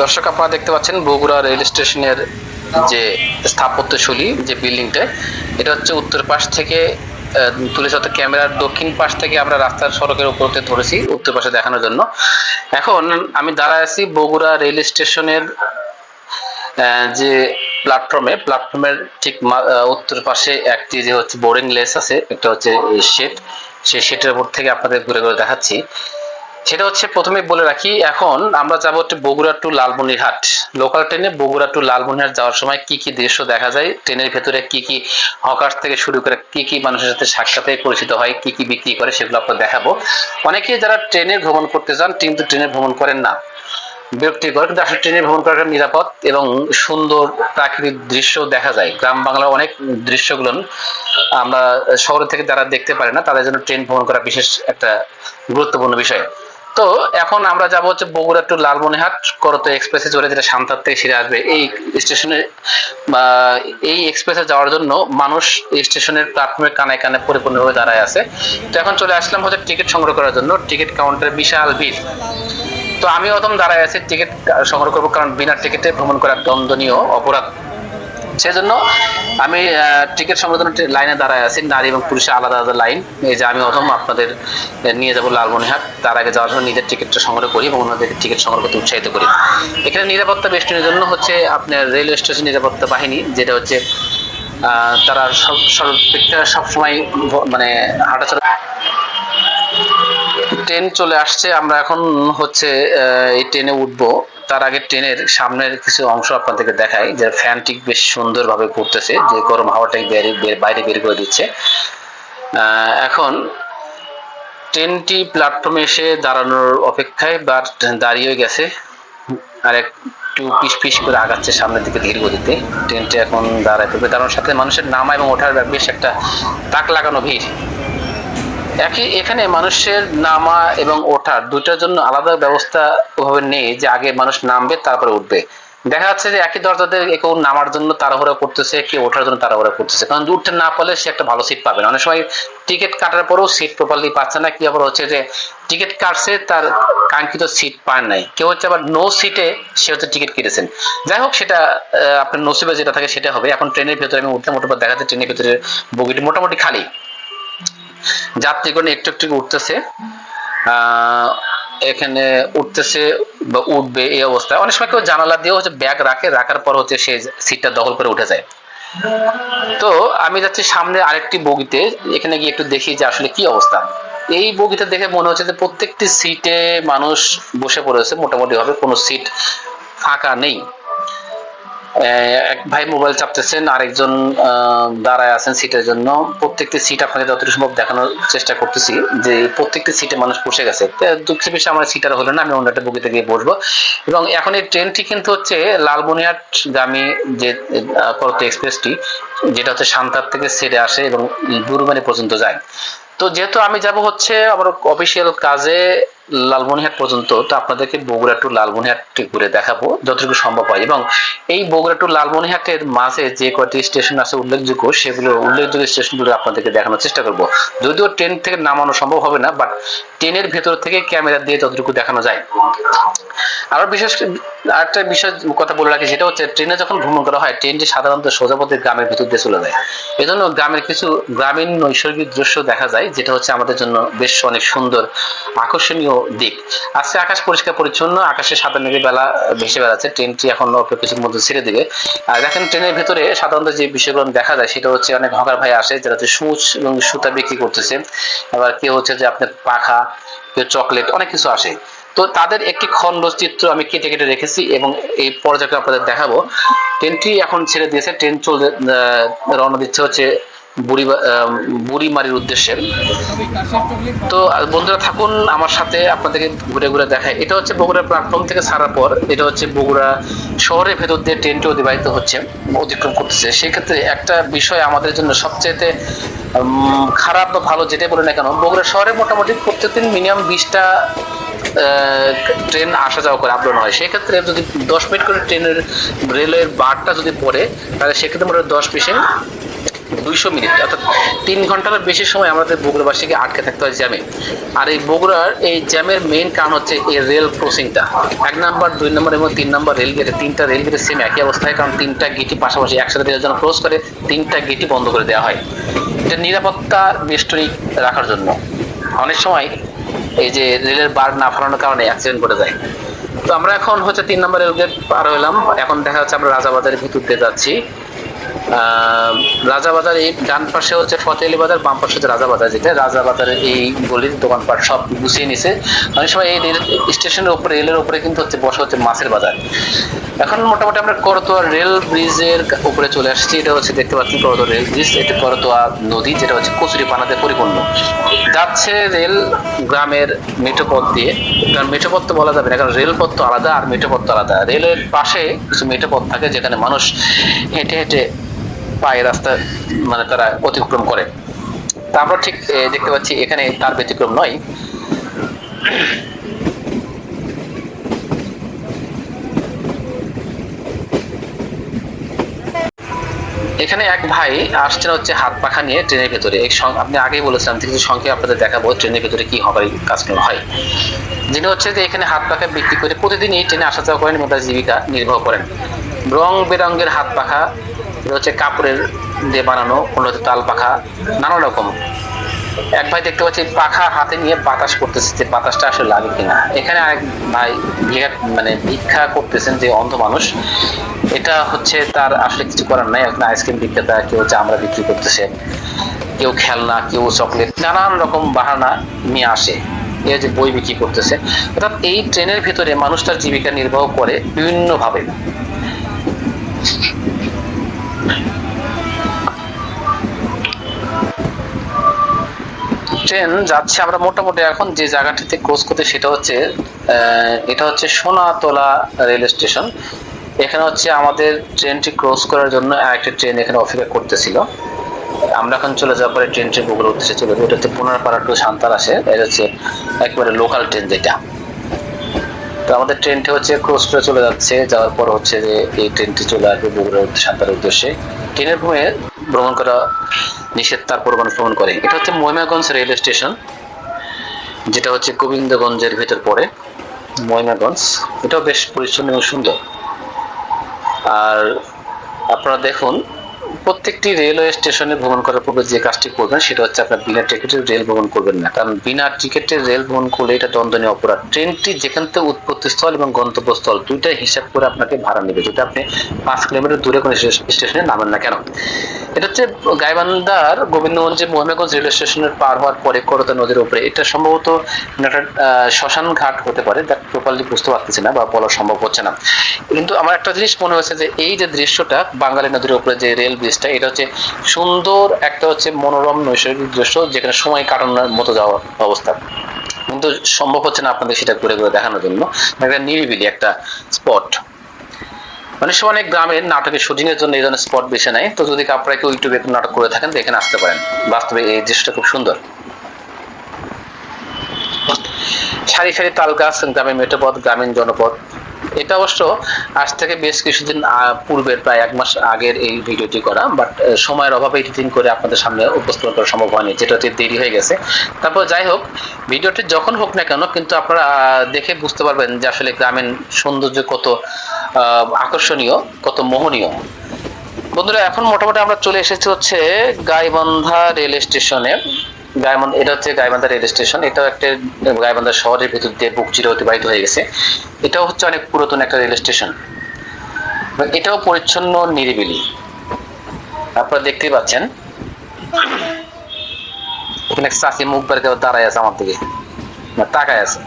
দর্শক, আপনারা দেখতে পাচ্ছেন বগুড়া রেল স্টেশনের যে স্থাপত্যশৈলী, যে বিল্ডিংটা, এটা হচ্ছে উত্তর পাশ থেকে তুলেছে অর্থাৎ ক্যামেরার দক্ষিণ পাশ থেকে আমরা রাস্তার সড়কের উপরতে ধরেছি উত্তর পাশে দেখানোর জন্য। এখন আমি দাঁড়ায় আছি বগুড়া রেল স্টেশনের যে প্ল্যাটফর্মে প্ল্যাটফর্মের ঠিক উত্তর পাশে একটি যে হচ্ছে বোর্ডিং লেস আছে একটা হচ্ছে শেড সেই শেডের উপর থেকে আপনাদের ঘুরে ঘুরে দেখাচ্ছি। সেটা হচ্ছে প্রথমে বলে রাখি, এখন আমরা যাব হচ্ছে বগুড়া টু লালমনিরহাট। লোকাল ট্রেনে বগুড়া টু লালমনিরহাট যাওয়ার সময় কি কি দৃশ্য দেখা যায় ট্রেনের ভেতরে কি কি হকার থেকে শুরু করে কি কি মানুষের সাথে সাক্ষাতে পরিচিত হয়, কি কি বিক্রি করে, সেগুলো আপনার দেখাবো। অনেকে যারা ট্রেনে ভ্রমণ করতে চান, কিন্তু ট্রেনে ভ্রমণ করেন না বিরক্তিকর কিন্তু আসলে ট্রেনে ভ্রমণ করাটা নিরাপদ এবং সুন্দর প্রাকৃতিক দৃশ্য দেখা যায়। গ্রাম বাংলার অনেক দৃশ্যগুলো আমরা শহর থেকে যারা দেখতে পারে না, তাদের জন্য ট্রেন ভ্রমণ করা বিশেষ একটা গুরুত্বপূর্ণ বিষয়। তো এখন আমরা যাব হচ্ছে বগুড়া টু লালমনিহাট করতো এক্সপ্রেসে চলে যেটা সান্তার থেকে ফিরে আসবে। এই স্টেশনে এই এক্সপ্রেসে যাওয়ার জন্য মানুষ স্টেশনের প্ল্যাটফর্মের কানে কানে পরিপূর্ণভাবে দাঁড়ায় আছে। তো এখন চলে আসলাম হচ্ছে টিকিট সংগ্রহ করার জন্য। টিকিট কাউন্টারে বিশাল ভিড়। তো আমি প্রথম দাঁড়ায় আছি টিকিট সংগ্রহ করব, কারণ বিনা টিকিটে ভ্রমণ করা দণ্ডনীয় অপরাধ। সেজন্য আমি টিকিট জন্য লাইনে দাঁড়ায় আছি, নারী এবং পুরুষের আলাদা আলাদা লাইন। এই যে আমি প্রথম আপনাদের নিয়ে যাব লালমনিহাট। তার আগে যাওয়ার জন্য নিজের টিকিটটা সংগ্রহ করি এবং অন্যদেরকে টিকিট সংগ্রহ করতে উৎসাহিত করি। এখানে নিরাপত্তা বেষ্টনীর জন্য হচ্ছে আপনার রেলওয়ে স্টেশন নিরাপত্তা বাহিনী, যেটা হচ্ছে তারা সব সর্বাপেক্ষা সবসময় মানে হাঁটাচলা ট্রেন চলে আসছে। আমরা এখন হচ্ছে এই ট্রেনে উঠবো। তার আগে ট্রেনের সামনের কিছু অংশ আপনাদেরকে দেখাই, যে ফ্যানটি বেশ সুন্দরভাবে ঘুরতেছে, যে গরম হাওয়াটাই বাইরে বের করে দিচ্ছে। এখন ট্রেনটি প্ল্যাটফর্মে এসে দাঁড়ানোর অপেক্ষায় বা দাঁড়িয়ে গেছে। আর একটু পিস পিস করে আগাচ্ছে সামনের দিকে ধীর গতিতে। ট্রেনটি এখন দাঁড়ায় পড়বে দাঁড়ানোর সাথে মানুষের নামা এবং ওঠার বেশ একটা তাক লাগানো ভিড়। একই এখানে মানুষের নামা এবং ওঠার দুটার জন্য আলাদা ব্যবস্থা ওভাবে নেই যে আগে মানুষ নামবে, তারপরে উঠবে। দেখা যাচ্ছে যে একই দরজাতে কেউ নামার জন্য তাড়াহুড়া করতেছে, কেউ ওঠার জন্য তাড়াহুড়া করতেছে। কারণ উঠতে না পারলে সে একটা ভালো সিট পাবে না। অনেক সময় টিকিট কাটার পরেও সিট প্রপারলি পাচ্ছে না। কি আবার হচ্ছে যে টিকিট কাটছে, তার কাঙ্ক্ষিত সিট পায় নাই। কেউ হচ্ছে আবার নো সিটে সে হচ্ছে টিকিট কেটেছেন। যাই হোক, সেটা আপনার নসিবে যেটা থাকে সেটা হবে। এখন ট্রেনের ভেতরে আমি উঠলাম মোটামুটি দেখা যাচ্ছে ট্রেনের ভেতরে বগিটি মোটামুটি খালি। যাত্রীগণ একটু একটু উঠতেছে। এখানে উঠতেছে বা উঠবে এই অবস্থায়। অনেক সময় কেউ জানালা দিয়ে হচ্ছে ব্যাগ রাখে, রাখার পর হচ্ছে সে সিটটা দখল করে উঠে যায়। তো আমি যাচ্ছি সামনে আরেকটি বগিতে, এখানে গিয়ে একটু দেখি যে আসলে কি অবস্থা। এই বগিতে দেখে মনে হচ্ছে যে প্রত্যেকটি সিটে মানুষ বসে পড়েছে। মোটামুটি ভাবে কোনো সিট ফাঁকা নেই। এক ভাই মোবাইল চাপতেছেন, আরেকজন দাঁড়ায় আছেন সিটের জন্য। প্রত্যেকটি সিট আপনাকে যতটুকু সম্ভব দেখানোর চেষ্টা করতেছি যে প্রত্যেকটি সিটে মানুষ বসে গেছে। দুঃখের বিষয় আমার সিটার হলো না, আমি অন্য একটা বগিতে গিয়ে বসবো। এবং এখন এই ট্রেনটি কিন্তু হচ্ছে লালমনিহাট গামী যে করত এক্সপ্রেসটি যেটা হচ্ছে সান্তার থেকে ছেড়ে আসে এবং দুরবানি পর্যন্ত যায়। তো যেহেতু আমি যাব হচ্ছে আমার অফিসিয়াল কাজে লালমনিহাট পর্যন্ত, তো আপনাদেরকে বগুড়া টু লালমনিহাটটি ঘুরে দেখাবো যতটুকু সম্ভব হয়। এবং এই বগুড়া টু লালমনিহাটের মাঝে যে কয়টি স্টেশন আছে উল্লেখযোগ্য, সেগুলো উল্লেখযোগ্য স্টেশনগুলো আপনাদেরকে দেখানোর চেষ্টা করব। যদিও ট্রেন থেকে নামানো সম্ভব হবে না বাট ট্রেনের ভেতর থেকে ক্যামেরা দিয়ে যতটুকু দেখানো যায়। আরও বিশেষ আরেকটা বিষয় কথা বলে রাখি, সেটা হচ্ছে ট্রেনে যখন ভ্রমণ করা হয়, ট্রেনটি সাধারণত সোজাপথে গ্রামের ভিতর দিয়ে চলে যায়। এজন্য গ্রামের কিছু গ্রামীণ নৈসর্গিক দৃশ্য দেখা যায়, যেটা হচ্ছে আমাদের জন্য বেশ অনেক সুন্দর, আকর্ষণীয় দিক। আজকে আকাশ পরিষ্কার পরিচ্ছন্ন আকাশে সাদা মেঘে বেলা, ভেসে বেড়াচ্ছে। ট্রেনটি এখন অল্প কিছুর মধ্যে ছেড়ে দিবে। আর দেখেন, ট্রেনের ভিতরে সাধারণত যে বিষয়গুলো দেখা যায়, সেটা হচ্ছে অনেক হকার ভাই আসে, যারা হচ্ছে সুচ এবং সুতা বিক্রি করতেছে। আবার কেউ হচ্ছে যে আপনার পাখা, কেউ চকলেট, অনেক কিছু আসে। তো তাদের একটি খণ্ড চিত্র আমি কেটে কেটে রেখেছি এবং এই পর্যায়ে আপনাদের দেখাবো। ট্রেনটি এখন ছেড়ে দিয়েছে। ট্রেন চলতে রওনা দিচ্ছে হচ্ছে বুড়ি বুড়ি মারির উদ্দেশ্যে। তো বন্ধুরা থাকুন আমার সাথে, আপনাদেরকে ঘুরে ঘুরে দেখায়। এটা হচ্ছে বগুড়া প্ল্যাটফর্ম থেকে ছাড়ার পর, এটা হচ্ছে বগুড়া শহরের ভেতর দিয়ে ট্রেনটি অতিবাহিত হচ্ছে, অতিক্রম করতেছে। সেক্ষেত্রে একটা বিষয় আমাদের জন্য সবচেয়ে খারাপ বা ভালো যেটাই বলে না কেন, বগুড়া শহরে মোটামুটি প্রত্যেকদিন মিনিমাম বিশটা ট্রেন আসা যাওয়া করে আপডাউন হয়। সেক্ষেত্রে যদি দশ মিনিট করে ট্রেনের রেলের বারটা যদি পড়ে, তাহলে সেক্ষেত্রে মোটামুটি দশ পিসে দুইশো মিনিট, অর্থাৎ তিন ঘণ্টার বেশি সময় আমাদের বগুড়াবাসীকে আটকে থাকতে হয় জ্যামে। আর এই বগুড়ার এই জ্যামের মেইন কারণ হচ্ছে এই রেল ক্রসিংটা এক নাম্বার, দুই নম্বর এবং তিন নম্বর রেল গেটে তিনটা রেল গেটে সেম একই অবস্থায়, কারণ তিনটা গেটই পাশাপাশি একসাথে রেল যেন ক্রস করে, তিনটা গেটই বন্ধ করে দেওয়া হয়। এটা নিরাপত্তা বেষ্টনী রাখার জন্য। অনেক সময় এই যে রেলের বার না ফেলানোর কারণে অ্যাক্সিডেন্ট ঘটে যায়। তো আমরা এখন হচ্ছে তিন নম্বর রেল গেট পার হলাম। এখন দেখা যাচ্ছে আমরা রাজাবাজারের ভিতর দিয়ে যাচ্ছি। রাজাবাজার এই ডান পাশে হচ্ছে ফতেলি বাজার বাম পাশে হচ্ছে রাজাবাজার, যেটা রাজাবাজারের এই গলির দোকানপাট সব গুছিয়ে নিছে। অনেক সময় এই রেল স্টেশনের উপরে রেলের উপরে কিন্তু হচ্ছে বসা হচ্ছে মাছের বাজার। এখন মোটামুটি আমরা করতোয়া রেল ব্রিজের উপরে চলে আসছি। এটা হচ্ছে দেখতে পাচ্ছেন করতোয়া রেল ব্রিজ। এটা করতোয়া নদী, যেটা হচ্ছে কচুরি পানাতে পরিপূর্ণ। যাচ্ছে রেল গ্রামের মেঠোপথ দিয়ে। কারণ মেঠোপথ তো বলা যাবে না, কারণ রেলপথ তো আলাদা আর মেঠোপথ তো আলাদা। রেলের পাশে কিছু মেঠোপথ থাকে, যেখানে মানুষ হেঁটে হেঁটে পায়ে রাস্তা মানে তারা অতিক্রম করে। তা আমরা ঠিক দেখতে পাচ্ছি এখানে তার ব্যতিক্রম নয়। এখানে এক ভাই আসছেন হচ্ছে হাত পাখা নিয়ে ট্রেনের ভেতরে। আপনি আগেই বলেছিলাম, কিছু সংখ্যা আপনাদের দেখাবো, ট্রেনের ভেতরে কি হবার কাজগুলো হয়। যিনি হচ্ছে যে এখানে হাত পাখা বিক্রি করে প্রতিদিনই ট্রেনে আসা যাওয়া করেন এবং তার জীবিকা নির্বাহ করেন। রং বেরঙের হাত পাখা এটা হচ্ছে কাপড়ের দিয়ে বানানো হচ্ছে তাল পাখা, নানা রকম। এক ভাই দেখতে পাচ্ছি পাখা হাতে নিয়ে বাতাস করতেছে যে বাতাসটা আসলে লাগে কিনা। এখানে আরেক ভাই মানে ভিক্ষা করতেছেন যে অন্ধ মানুষ। এটা হচ্ছে তার আসলে কিছু করার নাই। এখন আইসক্রিম বিক্রেতা, কেউ আমরা বিক্রি করতেছে, কেউ খেলনা, কেউ চকলেট, নানান রকম বাহানা নিয়ে আসে। এই যে বই বিক্রি করতেছে। অর্থাৎ এই ট্রেনের ভিতরে মানুষ তার জীবিকা নির্বাহ করে বিভিন্ন ভাবে ট্রেন যাচ্ছে আমরা মোটামুটি এখন যে জায়গাটিতে ক্রস করতে সেটা হচ্ছে এটা হচ্ছে সোনাতলা রেল স্টেশন এখানে হচ্ছে আমাদের ট্রেনটি ক্রস করার জন্য আরেকটা ট্রেন এখানে অপেক্ষা করতেছিল। আমরা এখন চলে যাওয়ার পরে ট্রেনটি বগুড়া উদ্দেশ্যে চলে যাব। এটা হচ্ছে পুনরপাড়া টু সান্তাল আসে। এটা হচ্ছে একেবারে লোকাল ট্রেন যেটা। আমাদের ট্রেনটি হচ্ছে ক্রস করে চলে যাচ্ছে। যাওয়ার পর হচ্ছে যে এই ট্রেনটি চলে আসবে বগুড়া উদ্দেশ্যে সান্তালের উদ্দেশ্যে। ট্রেনের ভূমে ভ্রমণ করা নিষেধ, তারপর মানুষ ভ্রমণ করে। এটা হচ্ছে মহিমাগঞ্জ রেল স্টেশন, যেটা হচ্ছে গোবিন্দগঞ্জের ভেতর পড়ে। মহিমাগঞ্জ এটাও বেশ পরিচ্ছন্ন এবং সুন্দর। আর আপনারা দেখুন প্রত্যেকটি রেলওয়ে স্টেশনে ভ্রমণ করার পূর্বে যে কাজটি করবেন, সেটা হচ্ছে আপনার বিনা টিকিটের রেল ভ্রমণ করবেন না। কারণ বিনা টিকিটের রেল ভ্রমণ করলে এটা দণ্ডনীয় অপরাধ। ট্রেনটি যেখান থেকে উৎপত্তিস্থল এবং গন্তব্যস্থল, দুইটাই হিসাব করে আপনাকে ভাড়া নেবে। যদি আপনি পাঁচ কিলোমিটার দূরে কোনো স্টেশনে নামেন না কেন? এটা হচ্ছে গাইবান্ধার গোবিন্দগঞ্জে মহিমাগঞ্জ রেলওয়ে স্টেশনের পার হওয়ার পরে করতা নদীর উপরে। এটা সম্ভবত একটা আহ, শ্মশান ঘাট হতে পারে। দ্যাট প্রপারলি বুঝতে পারতেছি না বা বলা সম্ভব হচ্ছে না। কিন্তু আমার একটা জিনিস মনে হয়েছে যে এই যে দৃশ্যটা বাঙালি নদীর উপরে যে রেল ব্রিজটা এটা হচ্ছে সুন্দর একটা হচ্ছে মনোরম নৈসর্গিক দৃশ্য যেখানে সময় কাটানোর মতো যাওয়ার অবস্থা। কিন্তু সম্ভব হচ্ছে না আপনাদের সেটা ঘুরে ঘুরে দেখানোর জন্য। একটা নিরিবিলি একটা স্পট। অনেক সময় অনেক গ্রামের নাটকের শুটিং এর জন্য এই ধরনের স্পট বেছে নেয়। তো যদি আপনারা কেউ ইউটিউবে নাটক করে থাকেন দেখেন আসতে পারেন। বাস্তবে এই দৃশ্যটা খুব সুন্দর। সারি সারি তাল গাছ গ্রামীণ মেঠোপথ, গ্রামীণ জনপদ এটা অবশ্য আজ থেকে বেশ কিছুদিন পূর্বের প্রায় এক মাস আগের এই ভিডিওটি করা বাট সময়ের অভাবে এডিটিং করে আপনাদের সামনে উপস্থাপন করা সম্ভব হয়নি, যেটাতে দেরি হয়ে গেছে। তারপর যাই হোক, ভিডিওটি যখন হোক না কেন, কিন্তু আপনারা দেখে বুঝতে পারবেন যে আসলে গ্রামীণ সৌন্দর্য কত আকর্ষণীয়, কত মোহনীয়। বন্ধুরা, এখন মোটামুটি আমরা চলে এসেছি হচ্ছে গাইবান্ধা রেল স্টেশনে। গাইবান্ধা এটা হচ্ছে গাইবান্ধা রেল স্টেশন। এটাও একটা গাইবান্ধা শহরের ভিতর দিয়ে বুক চিরে অতিবাহিত হয়ে গেছে। এটাও হচ্ছে অনেক পুরাতন একটা রেল স্টেশন। এটাও পরিচ্ছন্ন, নিরিবিলি। আপনারা দেখতেই পাচ্ছেন। এখানে চাষি মুখ করে দাঁড়ায় আছে আমার দিকে। তাকায় আছে।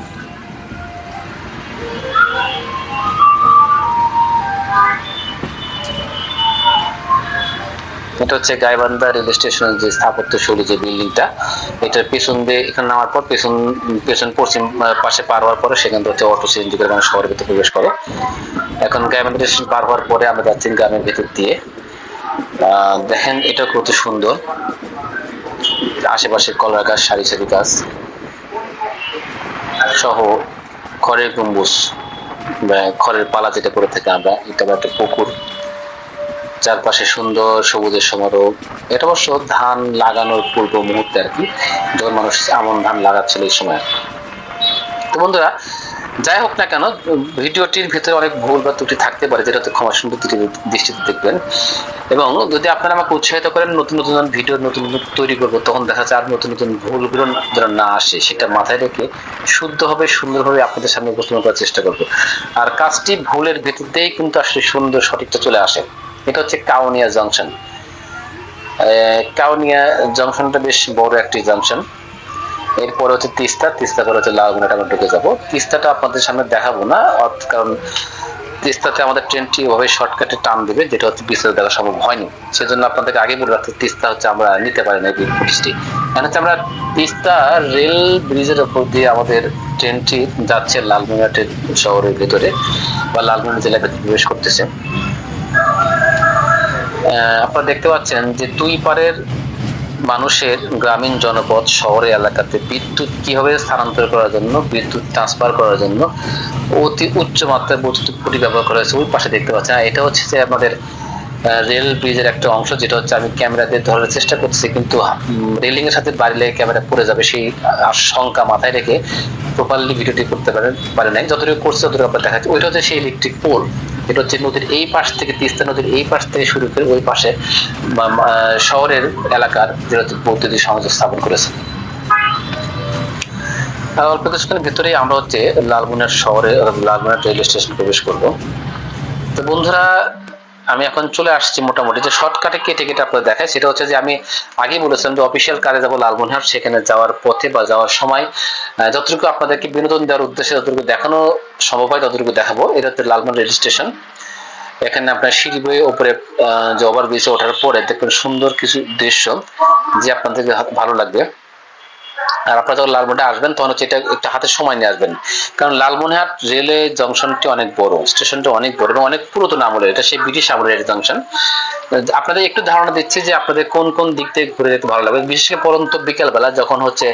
এটা হচ্ছে গাইবান্ধা রেল স্টেশনের যে স্থাপত্য শৈলী, যে বিল্ডিংটা, এটার পেছন দিয়ে এখানে নামার পর পেছন পেছন পশ্চিম পাশে পার হওয়ার পরে সেখান থেকে অটো সিএনজি করে শহরের ভিতরে প্রবেশ করে। এখন গাইবান্ধা স্টেশন পার হওয়ার পরে আমরা যাচ্ছি গ্রামের ভেতর দিয়ে। দেখেন এটা কত সুন্দর। আশেপাশে কলার গাছ, সারি সারি গাছ সহ খড়ের গম্বুজ খড়ের পালা যেটা করে থাকি আমরা, এটা একটা পুকুর। চারপাশে সুন্দর সবুজের সমারোহ। এটা অবশ্য ধান লাগানোর পূর্ব মুহূর্তে আর কি, যখন মানুষ আমন ধান লাগাচ্ছিল এই সময়। তো বন্ধুরা, যাই হোক না কেন, ভিডিওটির ভিতরে অনেক ভুল বা ত্রুটি থাকতে পারে, যেটা তো ক্ষমা সুন্দর দৃষ্টিতে দেখবেন। এবং যদি আপনারা আমাকে উৎসাহিত করেন, নতুন নতুন ভিডিও নতুন নতুন তৈরি করব, তখন দেখা যাচ্ছে আর নতুন নতুন ভুলগুলো যেন না আসে, সেটা মাথায় রেখে শুদ্ধভাবে, সুন্দরভাবে আপনাদের সামনে উপস্থাপন করার চেষ্টা করব। আর কাজটি ভুলের ভিত্তিতেই কিন্তু আসলে সুন্দর সঠিকটা চলে আসে। এটা হচ্ছে কাউনিয়া জাংশন। কাউনিয়া জংশনটা বেশ বড় একটি জাংশন। এরপরে হচ্ছে তিস্তা তিস্তা পরে হচ্ছে লালগুনাটা আমরা ঢুকে যাব। তিস্তাটা আপনাদের সামনে দেখাবো না কারণ তিস্তাতে আমাদের ট্রেনটি ওভাবে শর্টকাটে টান দেবে, যেটা হচ্ছে বিস্তারিত দেখা সম্ভব হয়নি। সেজন্য আপনাদেরকে আগে বলে রাখতে তিস্তা হচ্ছে আমরা নিতে পারি না এই মানে হচ্ছে আমরা তিস্তা রেল ব্রিজের ওপর দিয়ে আমাদের ট্রেনটি যাচ্ছে লালমিনাটের শহরের ভেতরে, বা লালমিনা জেলার ভেতরে প্রবেশ করতেছে। আপনারা দেখতে পাচ্ছেন যে দুই পারের মানুষের গ্রামীণ জনপদ শহরে এলাকাতে বিদ্যুৎ কীভাবে স্থানান্তর করার জন্য, বিদ্যুৎ ট্রান্সফার করার জন্য অতি উচ্চ মাত্রায় বৈদ্যুতিক খুঁটি ব্যবহার করা হয়েছে ওই পাশে দেখতে পাচ্ছেন। এটা হচ্ছে যে আমাদের রেল ব্রিজের একটা অংশ যেটা হচ্ছে আমি ক্যামেরা দিয়ে ধরার চেষ্টা করছি কিন্তু রেলিং এর সাথে বাড়ি লেগে ক্যামেরা পড়ে যাবে সেই আশঙ্কা মাথায় রেখে প্রপারলি ভিডিওটি করতে পারে পারে নাই। যতটুকু করছে ততটুকু আপনার দেখা যাচ্ছে ওইটা হচ্ছে সেই ইলেকট্রিক পোল এটা হচ্ছে নদীর এই পাশ থেকে তিস্তা নদীর এই পাশ থেকে শুরু করে ওই পাশে শহরের এলাকার যেটা বৈদ্যুতিক সংযোগ স্থাপন করেছে। অল্প কিছুক্ষণের ভিতরেই আমরা হচ্ছে লালমনিরহাট শহরে রেলওয়ে রেল স্টেশন প্রবেশ করব। তো বন্ধুরা আমি এখন চলে আসছি মোটামুটি। যে শর্টকাটে কেটে কেটে আপনাদের দেখায় সেটা হচ্ছে যে আমি আগে বলেছিলাম যে অফিসিয়াল কাজে যাব লালমনিরহাট সেখানে যাওয়ার পথে বা যাওয়ার সময় যতটুকু আপনাদেরকে বিনোদন দেওয়ার উদ্দেশ্যে যতটুকু দেখানো সম্ভব হয় ততটুকু দেখাবো। এটা হচ্ছে লালমনিরহাট রেল স্টেশন। এখানে আপনার সিঁড়ি বয়ে আহ, যে ওভার ব্রিজে ওঠার পরে দেখবেন সুন্দর কিছু দৃশ্য যে আপনাদেরকে ভালো লাগবে। আর আপনারা যখন লালমনিরহাটে আসবেন, তখন হচ্ছে এটা একটু হাতে সময় নিয়ে আসবেন। কারণ লালমনিরহাট রেলওয়ে জংশনটি অনেক বড়, স্টেশনটি অনেক বড় এবং অনেক পুরাতন আমলের, এটা সেই ব্রিটিশ আমলের জংশন। আপনাদের একটু ধারণা দিচ্ছি যে আপনাদের কোন কোন দিক থেকে ঘুরে যেতে ভালো লাগবে। বিশেষ করে পরন্ত বিকেলবেলা যখন হচ্ছে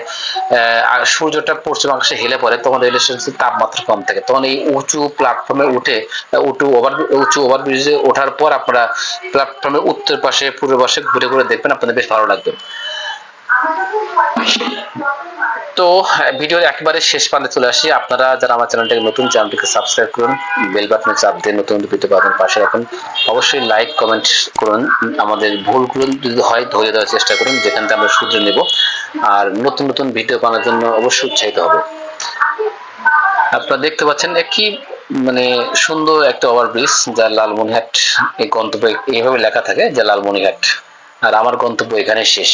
সূর্যটা পশ্চিম আকাশে হেলে পড়ে, তখন রেল স্টেশনের তাপমাত্রা কম থাকে। তখন এই উঁচু প্ল্যাটফর্মে উঠে উঁচু ওভার উঁচু ওভার ব্রিজে ওঠার পর আপনারা প্ল্যাটফর্মের উত্তর পাশে, পূর্ব পাশে ঘুরে ঘুরে দেখবেন, আপনাদের বেশ ভালো লাগবে। তো হ্যাঁ, ভিডিওর একেবারে শেষ পানে চলে আসি। আপনারা যারা আমার চ্যানেলটাকে নতুন চ্যানেলটিকে সাবস্ক্রাইব করুন বেল বাটনে চাপ দিয়ে নতুন ভিডিও পাবেন পাশে রাখুন। অবশ্যই লাইক কমেন্ট করুন। আমাদের ভুলগুলো যদি হয় ধরে দেওয়ার চেষ্টা করুন। যেখান থেকে আমরা শুধরে নেব। আর নতুন নতুন ভিডিও বানানোর জন্য অবশ্যই উৎসাহিত হবে। আপনারা দেখতে পাচ্ছেন কি মানে সুন্দর একটা ওভারব্রিজ যা লালমনিহাট এই গন্তব্য এইভাবে লেখা থাকে যে লালমনিহাট আর আমার গন্তব্য এখানে শেষ।